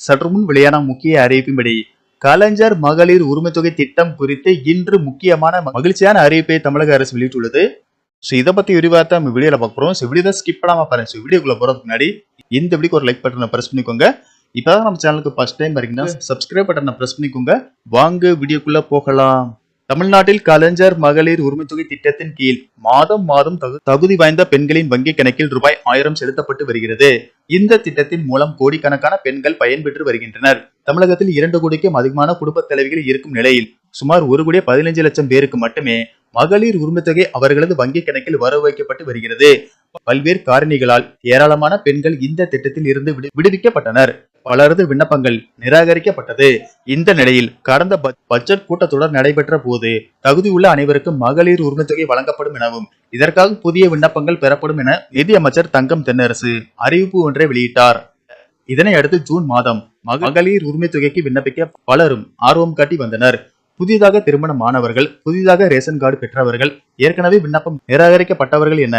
சற்று முன் வெளியான முக்கிய அறிவிப்பின்படி கலைஞர் மகளிர் உரிமை தொகை திட்டம் குறித்து இன்று முக்கியமான மகிழ்ச்சியான அறிவிப்பை தமிழக அரசு வெளியிட்டுள்ளது. ஸோ இதை பத்தி விரிவாக நம்ம வீடியோல பார்க்க போறோம். ஸோ வீடியோ ஸ்கிப் பண்ணாம பாருங்க. ஸோ வீடியோக்குள்ள போறதுக்கு முன்னாடி இந்த வீடியோக்கு ஒரு லைக் பட்டனை பிரஸ் பண்ணிக்கோங்க. இப்பதான் நம்ம சேனலுக்கு ஃபர்ஸ்ட் டைம் வரீங்கன்னா சப்ஸ்கிரைப் பட்டனை பிரஸ் பண்ணிக்கோங்க. வாங்க வீடியோக்குள்ள போகலாம். தமிழ்நாட்டில் கலைஞர் மகளிர் உரிமைத்தொகை திட்டத்தின் கீழ் மாதம் மாதம் தகுதி வாய்ந்த பெண்களின் வங்கி கணக்கில் ரூபாய் ஆயிரம் செலுத்தப்பட்டு வருகிறது. இந்த திட்டத்தின் மூலம் கோடிக்கணக்கான பெண்கள் பயன்பெற்று வருகின்றனர். தமிழகத்தில் இரண்டு கோடிக்கும் அதிகமான குடும்ப தலைவிகள் இருக்கும் நிலையில் சுமார் ஒரு கோடியே பதினைஞ்சு லட்சம் பேருக்கு மட்டுமே மகளிர் உரிமைத்தொகை அவர்களது வங்கி கணக்கில் வரவு வைக்கப்பட்டு வருகிறது. பல்வேறு காரணிகளால் ஏராளமான பெண்கள் இந்த திட்டத்தில் இருந்து விடு- விடுவிக்கப்பட்டனர். பலரது விண்ணப்பங்கள் நிராகரிக்கப்பட்டது. இந்த நிலையில் கடந்த பட்ஜெட் கூட்டத்தொடர் நடைபெற்ற போது தகுதியுள்ள அனைவருக்கும் மகளிர் உரிமைத்தொகை வழங்கப்படும் எனவும் இதற்காக புதிய விண்ணப்பங்கள் பெறப்படும் என நிதியமைச்சர் தங்கம் தென்னரசு அறிவிப்பு ஒன்றை வெளியிட்டார். இதனை அடுத்து ஜூன் மாதம் மகளிர் உரிமை தொகைக்கு விண்ணப்பிக்க பலரும் ஆர்வம் காட்டி வந்தனர். புதிதாக திருமணமானவர்கள் புதிதாக ரேஷன் கார்டு பெற்றவர்கள் ஏற்கனவே விண்ணப்பம் நிராகரிக்கப்பட்டவர்கள் என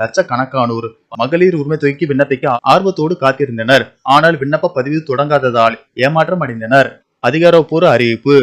லட்சக்கணக்கானோர் மகளிர் உரிமை தொகைக்கு விண்ணப்பிக்க ஆர்வத்தோடு காத்திருந்தனர். ஆனால் விண்ணப்ப பதிவு தொடங்காததால் ஏமாற்றம் அடைந்தனர். அதிகாரப்பூர்வ அறிவிப்பு.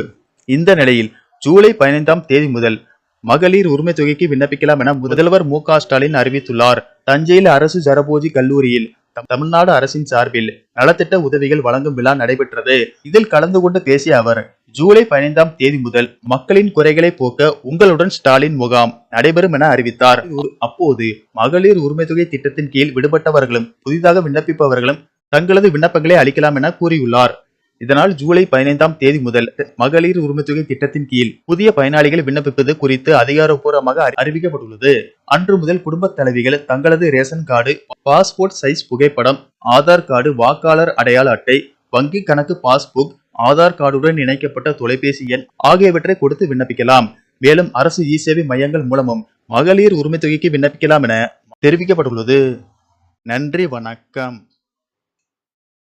இந்த நிலையில் ஜூலை பதினைந்தாம் தேதி முதல் மகளிர் உரிமை தொகைக்கு விண்ணப்பிக்கலாம் என முதல்வர் மு ஸ்டாலின் அறிவித்துள்ளார். தஞ்சையில் அரசு ஜரபோஜி கல்லூரியில் தமிழ்நாடு அரசின் சார்பில் நலத்திட்ட உதவிகள் வழங்கும் விழா நடைபெற்றது. இதில் கலந்து கொண்டு பேசிய அவர் ஜூலை பதினைந்தாம் தேதி முதல் மக்களின் குறைகளை போக்க உங்களுடன் ஸ்டாலின் முகாம் நடைபெறும் என அறிவித்தார். அப்போது மகளிர் உரிமை தொகை திட்டத்தின் கீழ் விடுபட்டவர்களும் புதிதாக விண்ணப்பிப்பவர்களும் தங்களது விண்ணப்பங்களை அளிக்கலாம் என கூறியுள்ளார். இதனால் ஜூலை பதினைந்தாம் தேதி முதல் மகளிர் உரிமை தொகை திட்டத்தின் கீழ் புதிய பயனாளிகள் விண்ணப்பிப்பது குறித்து அதிகாரப்பூர்வமாக அறிவிக்கப்பட்டுள்ளது. அன்று முதல் குடும்ப தலைவிகள் தங்களது ரேஷன் கார்டு பாஸ்போர்ட் சைஸ் புகைப்படம் ஆதார் கார்டு வாக்காளர் அடையாள அட்டை வங்கி கணக்கு பாஸ்புக் ஆதார் கார்டுடன் இணைக்கப்பட்ட தொலைபேசி எண் ஆகியவற்றை கொடுத்து விண்ணப்பிக்கலாம். மேலும் அரசு இ சேவை மையங்கள் மூலமும் மகளிர் உரிமை தொகைக்கு விண்ணப்பிக்கலாம் என தெரிவிக்கப்பட்டுள்ளது. நன்றி வணக்கம்.